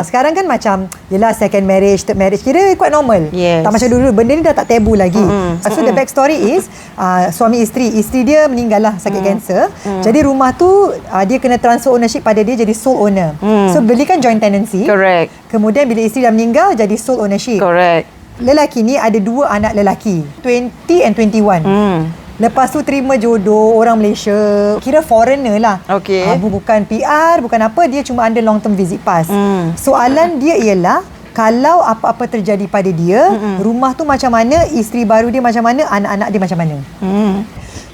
Sekarang kan macam Yelah second marriage Third marriage Kira quite normal Yes. Tak macam dulu Benda ni dah tak tabu lagi Mm-mm. So the back story is uh, Suami isteri Isteri dia meninggal lah Sakit kanser Jadi rumah tu uh, Dia kena transfer ownership Pada dia jadi sole owner Mm. So beli kan joint tenancy Correct. Kemudian bila isteri dah meninggal Jadi sole ownership Correct. Lelaki ni ada dua anak lelaki 20 and 21 Hmm. Lepas tu terima jodoh orang Malaysia. Kira foreigner lah. Okey. Ah, bu- bukan PR, bukan apa. Dia cuma ada long term visit pass. Hmm. Soalan dia ialah, kalau apa-apa terjadi pada dia, Hmm. rumah tu macam mana, isteri baru dia macam mana, anak-anak dia macam mana. Hmm.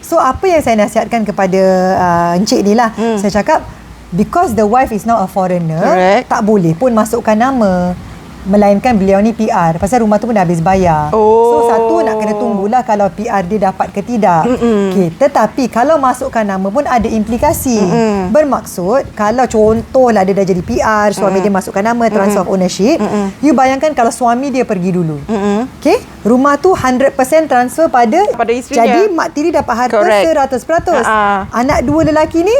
So apa yang saya nasihatkan kepada uh, encik ni lah. Hmm. Saya cakap, because the wife is not a foreigner, Correct. tak boleh pun masukkan nama. Melainkan beliau ni PR. Pasal rumah tu pun dah habis bayar. Oh. So satu nak kena tunggulah kalau PR dia dapat ke tidak. Mm-mm. Okay, tetapi kalau masukkan nama pun ada implikasi. Mm-mm. Bermaksud kalau contohlah dia dah jadi PR, suami dia masukkan nama, transfer of ownership, Mm-mm. you bayangkan kalau suami dia pergi dulu. Hmm. Okay, rumah tu 100% transfer pada Pada isterinya. Jadi mak tiri dapat harta Correct. 100%. Ha-ha. Anak dua lelaki ni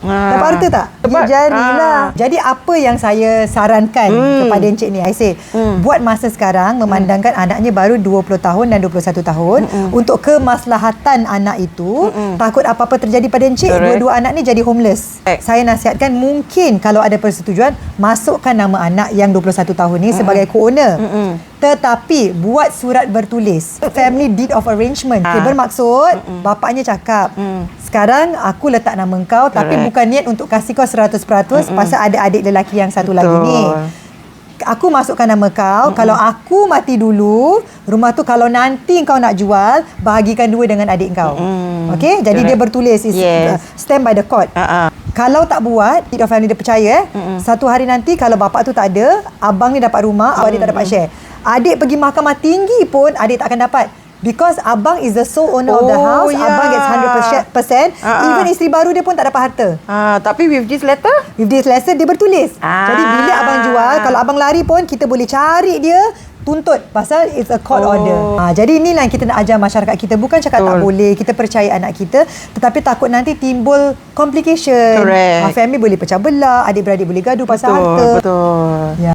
Ah. dapat harta tak? Dapat. Jadilah. Ah. Jadi apa yang saya sarankan Hmm. kepada encik ni? I say, Hmm. buat masa sekarang memandangkan anaknya baru 20 tahun dan 21 tahun untuk kemaslahatan anak itu, takut apa-apa terjadi pada encik, Correct. dua-dua anak ni jadi homeless. Correct. Saya nasihatkan mungkin kalau ada persetujuan, masukkan nama anak yang 21 tahun ni sebagai co-owner. Mm-mm. Tetapi buat surat bertulis family deed of arrangement. Okay, Ah. bermaksud bapaknya cakap, Mm. Sekarang aku letak nama kau tapi Correct. bukan niat untuk kasih kau 100% pasal ada adik lelaki yang satu lagi Betul. ni. Aku masukkan nama kau. Kalau aku mati dulu, rumah tu kalau nanti kau nak jual, bahagikan dua dengan adik kau. Mm-mm. Okay? Jadi dia Correct. bertulis is uh, Yes. stand by the court. Ah. Kalau tak buat, deed family dia percaya eh. Satu hari nanti kalau bapak tu tak ada, abang ni dapat rumah, adik tak dapat share. Adik pergi mahkamah tinggi pun adik tak akan dapat. Because abang is the sole owner of the Oh, house, ya. abang gets 100%. Ah, ah. Even isteri baru dia pun tak dapat harta. Ah, tapi with this letter? With this lesson dia bertulis. Ah. Jadi bila abang jual, kalau abang lari pun kita boleh cari dia tuntut pasal it's a court Oh. order. Ha, jadi inilah yang kita nak ajar masyarakat kita bukan cakap tak Betul. boleh, kita percaya anak kita tetapi takut nanti timbul complication. Correct. Ha, family boleh pecah belah, adik-beradik boleh gaduh pasal harta. Betul. Ya.